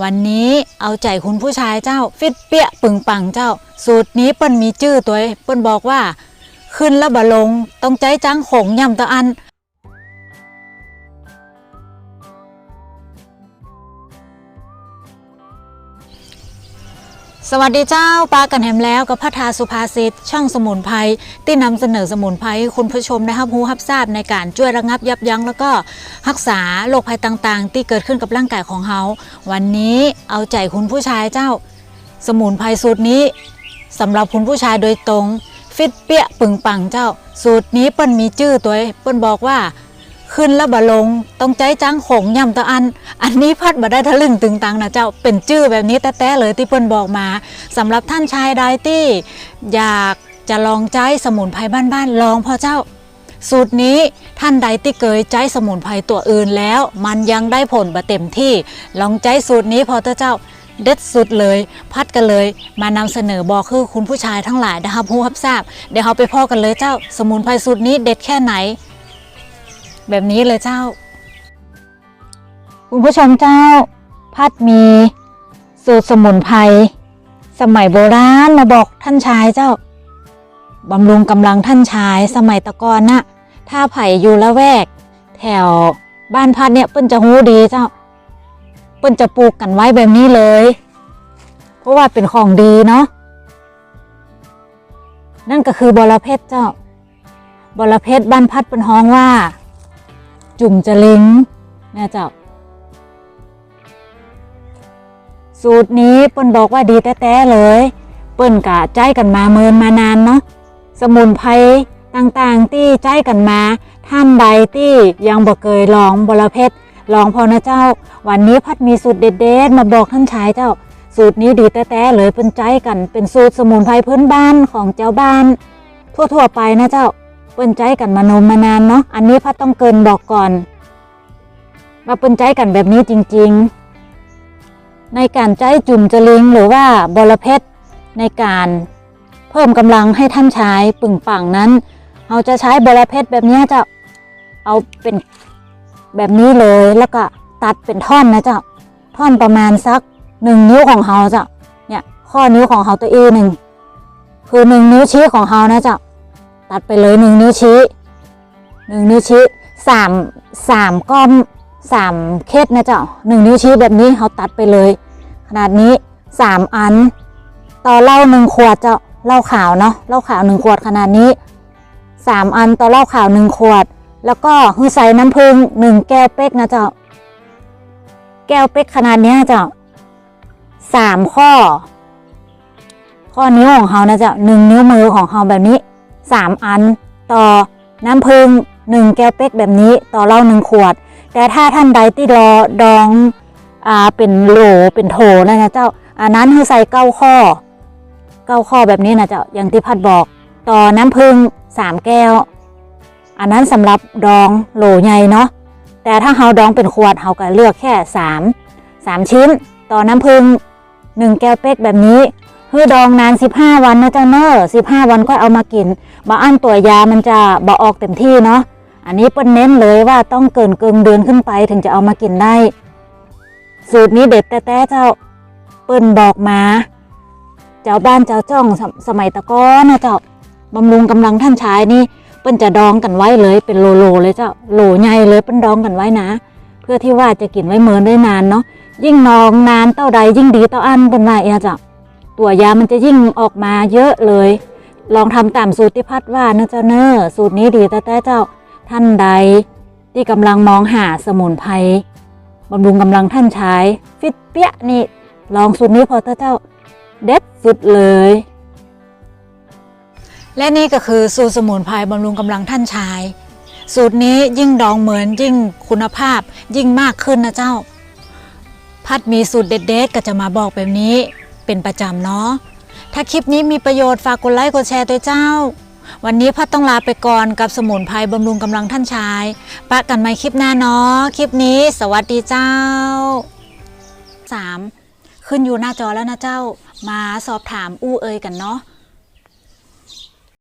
วันนี้เอาใจคุณผู้ชายเจ้า ฟิตเปี้ยปึงปังเจ้า สูตรนี้เปิ้นมีชื่อตัวเปิ้นบอกว่า ขึ้นแล้วบะลงต้องใจจังหงย่ำตะอัน สวัสดีเจ้าปากันแหมแล้วกับพัทาสุภาษิตช่องสมุนไพรที่นำเสนอสมุนไพรคุณผู้ชมได้รับรู้รับทราบในการช่วยระงับยับยั้งแล้วก็รักษาโรคภัยต่างๆ ที่เกิดขึ้นกับร่างกายของเฮาวันนี้เอาใจคุณผู้ชายเจ้า สมุนไพรสูตรนี้สำหรับคุณผู้ชายโดยตรง ฟิตเปี้ยปึงปังเจ้า สูตรนี้เปิ้นมีชื่อตัวเองเปิ้นบอกว่า ขึ้นแล้วบะลง ต้องใจจังหงย่ำตะอัน อันนี้พัดบ่ได้ทะลึ่งตึงตังนะเจ้าเป็นชื่อแบบนี้แต้เลยที่เปิ้นบอกมาสำหรับท่านชายใดที่อยากจะลองใจสมุนไพรบ้านๆลองพอเจ้า สูตรนี้ท่านใดที่เคยใจสมุนไพรตัวอื่นแล้ว มันยังได้ผลบ่เต็มที่ลองใจสูตรนี้พอเถอะเจ้าเด็ดสุดเลยพัดกันเลย มานำเสนอบอกคือคุณผู้ชายทั้งหลายนะคะผู้รับทราบเดี๋ยวเราไปพ่อกันเลยเจ้า สมุนไพรสูตรนี้เด็ดแค่ไหน แบบนี้เลยเจ้า คุณผู้ชมเจ้า พัดมีสูตรสมุนไพรสมัยโบราณมาบอกท่านชายเจ้าบำรุงกำลังท่านชายสมัยตะกอนน่ะถ้าไผ่อยู่ละแวก แถวบ้านพัดเนี่ยเปิ้นจะหูดีเจ้า เปิ้นจะปลูกกันไว้แบบนี้เลย เพราะว่าเป็นของดีเนาะนั่นก็คือบอระเพ็ดเจ้าบอระเพ็ดบ้านพัดเป็นห้องว่า จุ่มจะลิงแม่เจ้า สูตรนี้เปิ้นบอกว่าดีแต้ๆเลย เปิ้นกะใจกันมาเมินมานานเนาะสมุนไพรต่างๆที่ใจกันมา ท่านใดที่ยังบ่เคยลองบรเพชรลองพอนะเจ้า วันนี้พัดมีสูตรเด็ดๆมาบอกท่านชายเจ้า สูตรนี้ดีแต้ๆเลยเป็นใจกันเป็นสูตรสมุนไพรพื้นบ้านของเจ้าบ้าน ทั่วๆไปนะเจ้า เปิ้นใจกันมานมมานานเนาะอันนี้พัดต้องเกินบอกก่อนว่าเปิ้นใจกันแบบนี้จริง ๆ ในการใจจุ่มจลิงหรือว่าบรเพชรในการเพิ่มกำลังให้ท่านใชายปึ่งปังนั้นเราจะใช้บรเพชรแบบนี้จะเอาเป็นแบบนี้เลยแล้วก็ตัดเป็นท่อนนะเจ้าท่อนประมาณสักหนึ่งนิ้วของเราจ้าเนี่ยข้อนิ้วของเราตัวเอหนึ่งคือหนึ่งนิ้วชี้ของเรานะจ้า ตัดไปเลยหนึ่งนิ้วชี้หนึ่งนิ้วชี้สามสามก้อมสามเคสนะเจ้าหนึ่งนิ้วชี้แบบนี้เขาตัดไปเลย ขนาดนี้สามอัน ต่อเหล้าหนึ่งขวดเจ้าเหล้าขาวเนาะเหล้าขาวหนึ่งขวดขนาดนี้สามอันต่อเหล้าขาวหนึ่งขวด แล้วก็คือใส่น้ำผึ้งหนึ่งแก้วเป๊กนะเจ้าแก้วเป๊กขนาดนี้เจ้าสามข้อ ข้อนิ้วของเขานะเจ้าหนึ่งนิ้วมือของเขาแบบนี้ สามอัน ต่อน้ำผึ้งหนึ่งแก้วเป๊กแบบนี้ต่อเหล้าหนึ่งขวด แต่ถ้าท่านใดที่รอดองอ่าเป็นโหลเป็นโถนะนะเจ้าอันนั้นคือใส่เก้าข้อเก้าข้อแบบนี้นะเจ้าอย่างที่พัดบอก ต่อน้ำผึ้งสามแก้ว อันนั้นสำหรับดองโหลใหญ่เนาะแต่ถ้าเฮาดองเป็นขวดเฮาก็เลือกแค่สามสามชิ้น ต่อน้ำผึ้งหนึ่งแก้วเป๊กแบบนี้ คือดองนาน15วันนะเจ้าเนอะ15วันก็เอามากินบาอั้นตัวยามันจะบอออกเต็มที่เนาะอันนี้เปิ้นเน้นเลยว่าต้องเกินเกินเดือนขึ้นไปถึงจะเอามากินได้ สูตรนี้เด็ดแต่แต่เจ้าเปิ้นบอกมา เจ้าบ้านเจ้าจ้องสมสมัยตะก้อนนะเจ้าบำรุงกำลังท่านชายนี่เปิ้นจะดองกันไว้เลยเป็นโลโลเลยเจ้าโหลใหญ่เลยเปิ้นดองกันไว้นะ เพื่อที่ว่าจะกินไว้เมินได้นานเนาะยิ่งนองนานเท่าใดยิ่งดีเท่าอันเป็นว่าเอะเจ้า ตัวยามันจะยิ่งออกมาเยอะเลย ลองทำตามสูตรที่พัดว่านะเจ้าเนอสูตรนี้ดีแต่แต่เจ้าท่านใด ที่กำลังมองหาสมุนไพรบำรุงกำลังท่านใชายฟิตเปี้ยนี่ ลองสูตรนี้พอเถอะเจ้าเด็ดสุดเลย และนี่ก็คือสูตรสมุนไพรบำรุงกำลังท่านชาย สูตรนี้ยิ่งดองเหมือนยิ่งคุณภาพยิ่งมากขึ้นนะเจ้า พัดมีสูตรเด็ดๆก็จะมาบอกแบบนี้ เป็นประจำเนาะ ถ้าคลิปนี้มีประโยชน์ฝากกดไลค์กดแชร์ด้วยเจ้า วันนี้พัดต้องลาไปก่อนกับสมุนไพรบำรุงกำลังท่านชายปะกันใหม่คลิปหน้าเนาะ คลิปนี้สวัสดีเจ้า 3. ขึ้นอยู่หน้าจอแล้วนะเจ้า มาสอบถามอู้เอยกันเนาะ